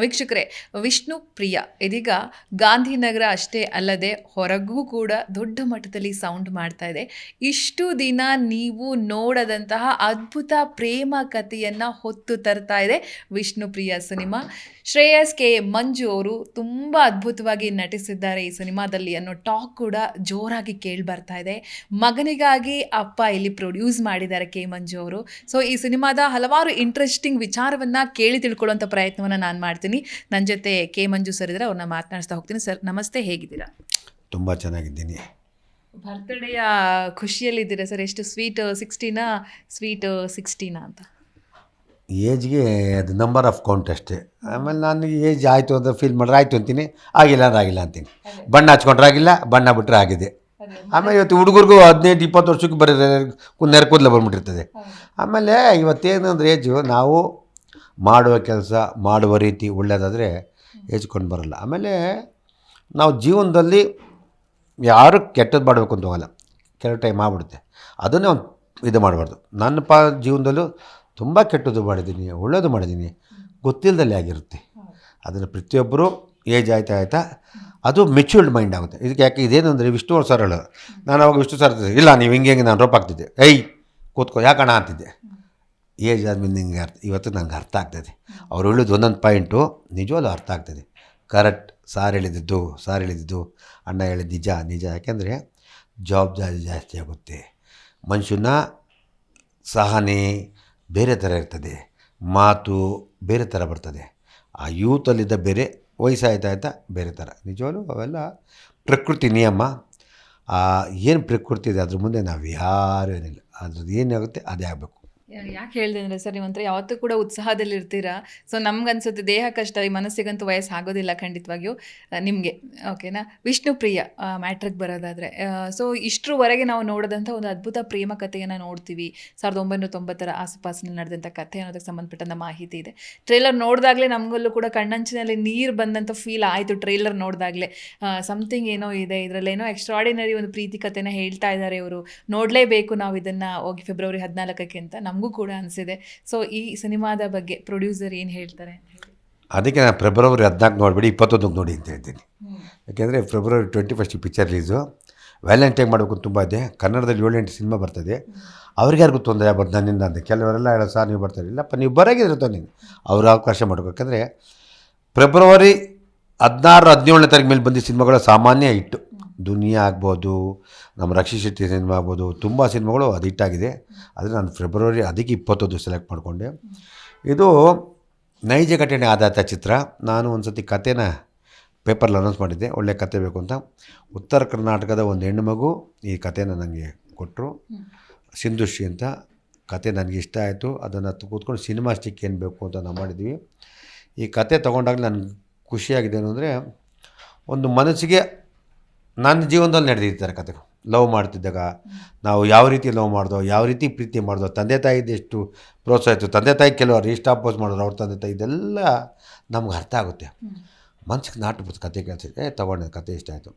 ವೀಕ್ಷಕರೇ, ವಿಷ್ಣು ಪ್ರಿಯ. ಇದೀಗ ಗಾಂಧಿನಗರ ಅಷ್ಟೇ ಅಲ್ಲದೆ ಹೊರಗೂ ಕೂಡ ದೊಡ್ಡ ಮಟ್ಟದಲ್ಲಿ ಸೌಂಡ್ ಮಾಡ್ತಾ ಇದೆ. ಇಷ್ಟು ದಿನ ನೀವು ನೋಡದಂತಹ ಅದ್ಭುತ ಪ್ರೇಮ ಕಥೆಯನ್ನು ಹೊತ್ತು ತರ್ತಾ ಇದೆ ವಿಷ್ಣು ಪ್ರಿಯ ಸಿನಿಮಾ. ಶ್ರೇಯಸ್ ಕೆ. ಮಂಜು ಅವರು ತುಂಬ ಅದ್ಭುತವಾಗಿ ನಟಿಸಿದ್ದಾರೆ ಈ ಸಿನಿಮಾದಲ್ಲಿ ಅನ್ನೋ ಟಾಕ್ ಕೂಡ ಜೋರಾಗಿ ಕೇಳಿ ಬರ್ತಾ ಇದೆ. ಮಗನಿಗಾಗಿ ಅಪ್ಪ ಇಲ್ಲಿ ಪ್ರೊಡ್ಯೂಸ್ ಮಾಡಿದ್ದಾರೆ ಕೆ. ಮಂಜು ಅವರು. ಸೊ ಈ ಸಿನಿಮಾದ ಹಲವಾರು ಇಂಟ್ರೆಸ್ಟಿಂಗ್ ವಿಚಾರವನ್ನು ಕೇಳಿ ತಿಳ್ಕೊಳ್ಳುವಂಥ ಪ್ರಯತ್ನವನ್ನು ನಾನು ಮಾಡ್ತೀನಿ. ನನ್ನ ಜೊತೆ ಕೆ ಮಂಜು ಸರ್ ಇದ್ದರೆ ಅವ್ರನ್ನ ಮಾತನಾಡಿಸ್ತಾ ಹೋಗ್ತೀನಿ. ಸರ್ ನಮಸ್ತೆ ಹೇಗಿದ್ದೀರಾ? ತುಂಬ ಚೆನ್ನಾಗಿದ್ದೀನಿ. ಬರ್ತ್ಡೇಯ ಖುಷಿಯಲ್ಲಿದ್ದೀರಾ ಸರ್ ಎಷ್ಟು ಸ್ವೀಟ್ ಸಿಕ್ಸ್ಟೀನಾ ಸ್ವೀಟ್ ಸಿಕ್ಸ್ಟೀನಾ ಅಂತ? ಏಜ್ಗೆ ಅದು ನಂಬರ್ ಆಫ್ ಕೌಂಟ್ ಅಷ್ಟೇ. ಆಮೇಲೆ ನಾನು ಏಜ್ ಆಯಿತು ಅಂತ ಫೀಲ್ ಮಾಡ್ರೆ ಆಯಿತು ಅಂತೀನಿ. ಆಗಿಲ್ಲ ಅಂದ್ರೆ ಆಗಿಲ್ಲ ಅಂತೀನಿ. ಬಣ್ಣ ಹಚ್ಕೊಂಡ್ರೆ ಆಗಿಲ್ಲ ಬಣ್ಣ ಬಿಟ್ಟರೆ ಆಗಿದೆ. ಆಮೇಲೆ ಇವತ್ತು ಹುಡುಗರಿಗೂ ಹದಿನೈದು ಇಪ್ಪತ್ತು ವರ್ಷಕ್ಕೆ ಬರೀ ನೆರೆ ಕೂದಲು ಬಂದ್ಬಿಟ್ಟಿರ್ತದೆ. ಆಮೇಲೆ ಇವತ್ತೇನಂದ್ರೆ ಏಜು ನಾವು ಮಾಡುವ ಕೆಲಸ, ಮಾಡುವ ರೀತಿ ಒಳ್ಳೆಯದಾದರೆ ಏಜ್ಕೊಂಡು ಬರಲ್ಲ. ಆಮೇಲೆ ನಾವು ಜೀವನದಲ್ಲಿ ಯಾರು ಕೆಟ್ಟದ್ದು ಮಾಡಬೇಕು ಅಂತ ಹೋಗಲ್ಲ. ಕೆಲವು ಟೈಮ್ ಆಗ್ಬಿಡುತ್ತೆ. ಅದನ್ನೇ ಒಂದು ಇದು ಮಾಡಬಾರ್ದು. ನನ್ನ ಪಾ ಜೀವನದಲ್ಲೂ ತುಂಬ ಕೆಟ್ಟದ್ದು ಮಾಡಿದ್ದೀನಿ ಒಳ್ಳೆಯದು ಮಾಡಿದ್ದೀನಿ. ಗೊತ್ತಿಲ್ಲದಲ್ಲೇ ಆಗಿರುತ್ತೆ. ಅದನ್ನು ಪ್ರತಿಯೊಬ್ಬರು ಏಜ್ ಆಯ್ತಾ ಆಯ್ತಾ ಅದು ಮೆಚ್ಯೂರ್ಡ್ ಮೈಂಡ್ ಆಗುತ್ತೆ. ಇದಕ್ಕೆ ಯಾಕೆ ಇದೇನು ಅಂದರೆ ವಿಷ್ಣು ಸರ್ ನಾನು ಅವಾಗ ವಿಷ್ಣು ಸರ್ ಇಲ್ಲ, ನೀವು ಹಿಂಗೆ ಹಿಂಗೆ ನಾನು ರೋಪ್ ಆಗ್ತಿದ್ದೆ ಏಯ್, ಕೂತ್ಕೋ ಯಾಕಣ ಅಂತಿದ್ದೆ. ಏಜ್ ಆದಮೇಲೆ ನಿಂಗೆ ಅರ್ಥ, ಇವತ್ತು ನಂಗೆ ಅರ್ಥ ಆಗ್ತದೆ. ಅವ್ರು ಹೇಳಿದ್ದು ಒಂದೊಂದು ಪಾಯಿಂಟು, ನಿಜವಾಗ್ಲೂ ಅರ್ಥ ಆಗ್ತದೆ. ಕರೆಕ್ಟ್, ಸಾರ್ ಹೇಳಿದ್ದು ಸಾರ್ ಹೇಳಿದ್ದು, ಅಣ್ಣ ಹೇಳಿದ ನಿಜ ನಿಜ. ಯಾಕೆಂದರೆ ಜವಾಬ್ದಾರಿ ಜಾಸ್ತಿ ಆಗುತ್ತೆ. ಮನುಷ್ಯನ ಸಹನೆ ಬೇರೆ ಥರ ಇರ್ತದೆ. ಮಾತು ಬೇರೆ ಥರ ಬರ್ತದೆ. ಆ ಯೂತಲ್ಲಿದ್ದ ಬೇರೆ, ವಯಸ್ಸಾಯ್ತಾ ಆಯ್ತಾ ಬೇರೆ ಥರ. ನಿಜವಾಗ್ಲೂ ಅವೆಲ್ಲ ಪ್ರಕೃತಿ ನಿಯಮ. ಏನು ಪ್ರಕೃತಿ ಇದೆ ಅದ್ರ ಮುಂದೆ ನಾವು ಯಾರೂ ಏನಿಲ್ಲ. ಅದ್ರದ್ದು ಏನಾಗುತ್ತೆ ಅದೇ ಆಗಬೇಕು. ಯಾಕೆ ಹೇಳಿದೆ ಅಂದರೆ ಸರ್ ನೀವಂತರ ಯಾವತ್ತೂ ಕೂಡ ಉತ್ಸಾಹದಲ್ಲಿ ಇರ್ತೀರಾ ಸೊ ನಮ್ಗನ್ಸುತ್ತೆ ದೇಹ ಕಷ್ಟ, ಈ ಮನಸ್ಸಿಗಂತೂ ವಯಸ್ಸು ಆಗೋದಿಲ್ಲ ಖಂಡಿತವಾಗಿಯೂ ನಿಮಗೆ. ಓಕೆನಾ ವಿಷ್ಣು ಪ್ರಿಯ ಮ್ಯಾಟ್ರಿಕ್ ಬರೋದಾದರೆ. ಸೊ ಇಷ್ಟರವರೆಗೆ ನಾವು ನೋಡಿದಂಥ ಒಂದು ಅದ್ಭುತ ಪ್ರೇಮ ಕಥೆಯನ್ನು ನೋಡ್ತೀವಿ. ಸಾವಿರದ ಒಂಬೈನೂರ ತೊಂಬತ್ತರ ಆಸುಪಾಸಿನಲ್ಲಿ ನಡೆದಂಥ ಕಥೆ ಅನ್ನೋದಕ್ಕೆ ಸಂಬಂಧಪಟ್ಟಂಥ ಮಾಹಿತಿ ಇದೆ. ಟ್ರೇಲರ್ ನೋಡಿದಾಗಲೇ ನಮಗಲ್ಲೂ ಕೂಡ ಕಣ್ಣಂಚಿನಲ್ಲಿ ನೀರು ಬಂದಂಥ ಫೀಲ್ ಆಯಿತು ಟ್ರೇಲರ್ ನೋಡಿದಾಗಲೇ. ಸಮಥಿಂಗ್ ಏನೋ ಇದೆ ಇದರಲ್ಲಿ ಏನೋ ಎಕ್ಸ್ಟ್ರಾಡಿನರಿ ಒಂದು ಪ್ರೀತಿ ಕಥೆನ ಹೇಳ್ತಾ ಇದ್ದಾರೆ ಇವರು. ನೋಡಲೇಬೇಕು ನಾವು ಇದನ್ನು ಹೋಗಿ ಫೆಬ್ರವರಿ ಹದಿನಾಲ್ಕಕ್ಕೆ ಅಂತ. ನಮಗೂ ಕೂಡ ಅನಿಸಿದೆ. ಸೊ ಈ ಸಿನಿಮಾದ ಬಗ್ಗೆ ಪ್ರೊಡ್ಯೂಸರ್ ಏನು ಹೇಳ್ತಾರೆ ಅದಕ್ಕೆ ನಾನು ಫೆಬ್ರವರಿ ಹದಿನಾಲ್ಕು ನೋಡಿಬಿಡಿ, ಇಪ್ಪತ್ತೊಂದಕ್ಕೆ ನೋಡಿ ಅಂತ ಹೇಳ್ತೀನಿ. ಯಾಕೆಂದರೆ February twenty first picture release Valentine ಮಾಡಬೇಕು ತುಂಬ ಇದೆ. ಕನ್ನಡದಲ್ಲಿ ಏಳೆಂಟು ಸಿನಿಮಾ ಬರ್ತದೆ. ಅವ್ರಿಗ್ಯಾರಿಗೂ ತೊಂದರೆ ಆಗ್ಬಾರ್ದು, ನನ್ನಿಂದ ಅಂತ. ಕೆಲವರೆಲ್ಲ ಹೇಳೋ ಸರ್, ನೀವು ಬರ್ತಾರೆ ಇಲ್ಲಪ್ಪ ನೀವು ಬರೋಗಿದ್ರೆ ತೊಂದರೆ ಅವ್ರು ಅವಕಾಶ ಮಾಡಬೇಕು. ಯಾಕಂದರೆ ಫೆಬ್ರವರಿ ಹದಿನಾರು, ಹದಿನೇಳನೇ ತಾರೀಕು ಮೇಲೆ ಬಂದಿದ್ದ ಸಿನಿಮಾಗಳ ಸಾಮಾನ್ಯ ಹಿಟ್ಟು. ದುನಿಯಾ ಆಗ್ಬೋದು ನಮ್ಮ ರಕ್ಷಿ ಶೆಟ್ಟಿ ಸಿನಿಮಾ ಆಗ್ಬೋದು, ತುಂಬ ಸಿನಿಮಾಗಳು ಅದು ಹಿಟ್ಟಾಗಿದೆ ಆದರೆ ನಾನು ಫೆಬ್ರವರಿ ಅದಕ್ಕೆ ಇಪ್ಪತ್ತೊಂದು ಸೆಲೆಕ್ಟ್ ಮಾಡಿಕೊಂಡೆ. ಇದು ನೈಜ ಘಟನೆ ಆಧಾರಿತ ಚಿತ್ರ. ನಾನು ಒಂದು ಸತಿ ಕತೆನ ಪೇಪರ್ಲ್ಲಿ ಅನೌನ್ಸ್ ಮಾಡಿದ್ದೆ. ಒಳ್ಳೆ ಕತೆ ಬೇಕು ಅಂತ. ಉತ್ತರ ಕರ್ನಾಟಕದ ಒಂದು ಹೆಣ್ಣು ಮಗು ಈ ಕತೆನ ನನಗೆ ಕೊಟ್ಟರು ಸಿಂಧುಶ್ರೀ ಅಂತ ಕತೆ ನನಗೆ ಇಷ್ಟ ಆಯಿತು. ಅದನ್ನು ಕೂತ್ಕೊಂಡು ಸಿನಿಮಾ ಸ್ಟಿಕ್ ಏನು ಬೇಕು ಅಂತ ನಾವು ಮಾಡಿದ್ವಿ. ಈ ಕತೆ ತೊಗೊಂಡಾಗ ನನಗೆ ಖುಷಿಯಾಗಿದೆ ಅಂದರೆ ಒಂದು ಮನಸ್ಸಿಗೆ ನನ್ನ ಜೀವನದಲ್ಲಿ ನಡೆದಿರ್ತಾರೆ ಕಥೆಗಳು ಲವ್ ಮಾಡ್ತಿದ್ದಾಗ ನಾವು ಯಾವ ರೀತಿ ಲವ್ ಮಾಡ್ದೋ ಯಾವ ರೀತಿ ಪ್ರೀತಿ ಮಾಡ್ದೋ ತಂದೆ ತಾಯಿದು ಎಷ್ಟು ಪ್ರೋತ್ಸಾಹ ಇತ್ತು ತಂದೆ ತಾಯಿ ಕೆಲವರು ಇಷ್ಟ ಅಪೋಸ್ ಮಾಡಿದ್ರು ಅವ್ರ ತಂದೆ ತಾಯಿ ಇದೆಲ್ಲ ನಮ್ಗೆ ಅರ್ಥ ಆಗುತ್ತೆ. ಮನ್ಸಿಗೆ ನಾಟು ಕತೆ ಕೇಳಿಸಿದೆ ಏ ತೊಗೊಂಡೆ ಕತೆ ಇಷ್ಟ ಆಯಿತು.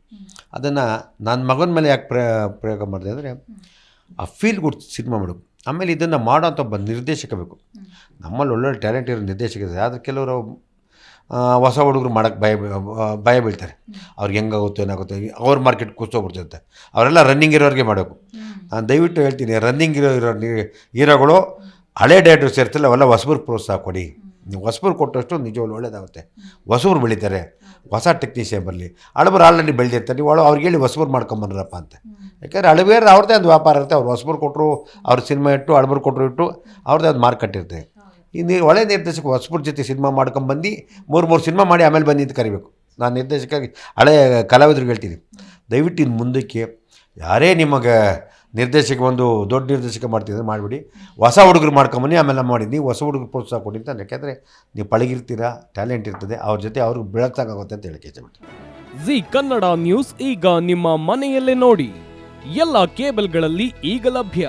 ಅದನ್ನು ನನ್ನ ಮಗನ ಮೇಲೆ ಯಾಕೆ ಪ್ರಯ ಪ್ರಯೋಗ ಮಾಡಿದೆ ಅಂದರೆ ಆ ಫೀಲ್ ಗುಡ್ ಸಿನಿಮಾ ಮಾಡು ಆಮೇಲೆ ಇದನ್ನು ಮಾಡೋಂಥ ಒಬ್ಬ ನಿರ್ದೇಶಕ ಬೇಕು. ನಮ್ಮಲ್ಲಿ ಒಳ್ಳೊಳ್ಳೆ ಟ್ಯಾಲೆಂಟ್ ಇರೋ ನಿರ್ದೇಶಕ ಇದೆ ಆದರೆ ಕೆಲವರು ಹೊಸ ಹುಡುಗರು ಮಾಡೋಕ್ಕೆ ಭಯ ಭಯ ಬೀಳ್ತಾರೆ. ಅವ್ರಿಗೆ ಹೆಂಗಾಗುತ್ತೋ ಏನಾಗುತ್ತೋ ಅವ್ರ ಮಾರ್ಕೆಟ್ ಕೂತ್ಕೊಬಿಡ್ತಿರುತ್ತೆ. ಅವರೆಲ್ಲ ರನ್ನಿಂಗ್ ಇರೋರಿಗೆ ಮಾಡಬೇಕು. ನಾನು ದಯವಿಟ್ಟು ಹೇಳ್ತೀನಿ ರನ್ನಿಂಗ್ ಇರೋ ಇರೋ ಹೀರೋಗಳು ಹಳೆ ಡೇಟ್ರು ಇರ್ತಿಲ್ಲ ಅವೆಲ್ಲ ಹೊಸಬ್ರು ಪ್ರೋತ್ಸಾಹ ಕೊಡಿ. ನೀವು ಹೊಸಬ್ರು ಕೊಟ್ಟಷ್ಟು ನಿಜವಾಗ್ಲು ಒಳ್ಳೇದಾಗುತ್ತೆ. ಹೊಸಬ್ರು ಬೆಳೀತಾರೆ. ಹೊಸ ಟೆಕ್ನಿಷಿಯನ್ ಬರಲಿ. ಹಳಬರು ಆಲ್ರೆಡಿ ಬೆಳೆದಿರ್ತಾರೆ. ನೀವು ಅವ್ರಿಗೆ ಹೇಳಿ ಹೊಸಬ್ರು ಮಾಡ್ಕೊಂಬನ್ರಪ್ಪ ಅಂತ. ಯಾಕಂದರೆ ಅಳಬೇರು ಅವ್ರದ್ದೇ ಒಂದು ವ್ಯಾಪಾರ ಇರುತ್ತೆ. ಅವ್ರು ಹೊಸಬ್ರು ಕೊಟ್ಟರು ಅವ್ರ ಸಿನಿಮಾ ಇಟ್ಟು ಹಳಬರು ಕೊಟ್ಟರು ಇಟ್ಟು ಅವ್ರದ್ದೇ ಒಂದು ಮಾರ್ಕೆಟ್ ಇರುತ್ತೆ. ಈ ನೀ ಒಳ್ಳೆ ನಿರ್ದೇಶಕ ಹೊಸಪುರ ಜೊತೆ ಸಿನಿಮಾ ಮಾಡ್ಕೊಂಬಂದು ಮೂರು ಮೂರು ಸಿನಿಮಾ ಮಾಡಿ ಆಮೇಲೆ ಬಂದು ಇದು ಕರಿಬೇಕು. ನಾನು ನಿರ್ದೇಶಕ ಹಳೆ ಕಲಾವಿದರು ಹೇಳ್ತೀನಿ ದಯವಿಟ್ಟು ಇನ್ನು ಮುಂದಕ್ಕೆ ಯಾರೇ ನಿಮಗೆ ನಿರ್ದೇಶಕ ಒಂದು ದೊಡ್ಡ ನಿರ್ದೇಶಕ ಮಾಡ್ತಿದ್ರೆ ಮಾಡಿಬಿಡಿ. ಹೊಸ ಹುಡುಗರು ಮಾಡ್ಕೊಂಬನ್ನಿ ಆಮೇಲೆ ಮಾಡಿ. ನೀವು ಹೊಸ ಹುಡುಗರು ಪ್ರೋತ್ಸಾಹ ಕೊಡಿ ಅಂತ ಯಾಕೆಂದರೆ ನೀವು ಪಳಗಿರ್ತೀರಾ, ಟ್ಯಾಲೆಂಟ್ ಇರ್ತದೆ, ಅವ್ರ ಜೊತೆ ಅವ್ರಿಗೆ ಬೆಳಕಾಗುತ್ತೆ ಅಂತ ಹೇಳಿ ಇಷ್ಟಪಡ್ತೀನಿ ಜಿ ಕನ್ನಡ ನ್ಯೂಸ್ ಈಗ ನಿಮ್ಮ ಮನೆಯಲ್ಲೇ ನೋಡಿ. ಎಲ್ಲ ಕೇಬಲ್ಗಳಲ್ಲಿ ಈಗ ಲಭ್ಯ.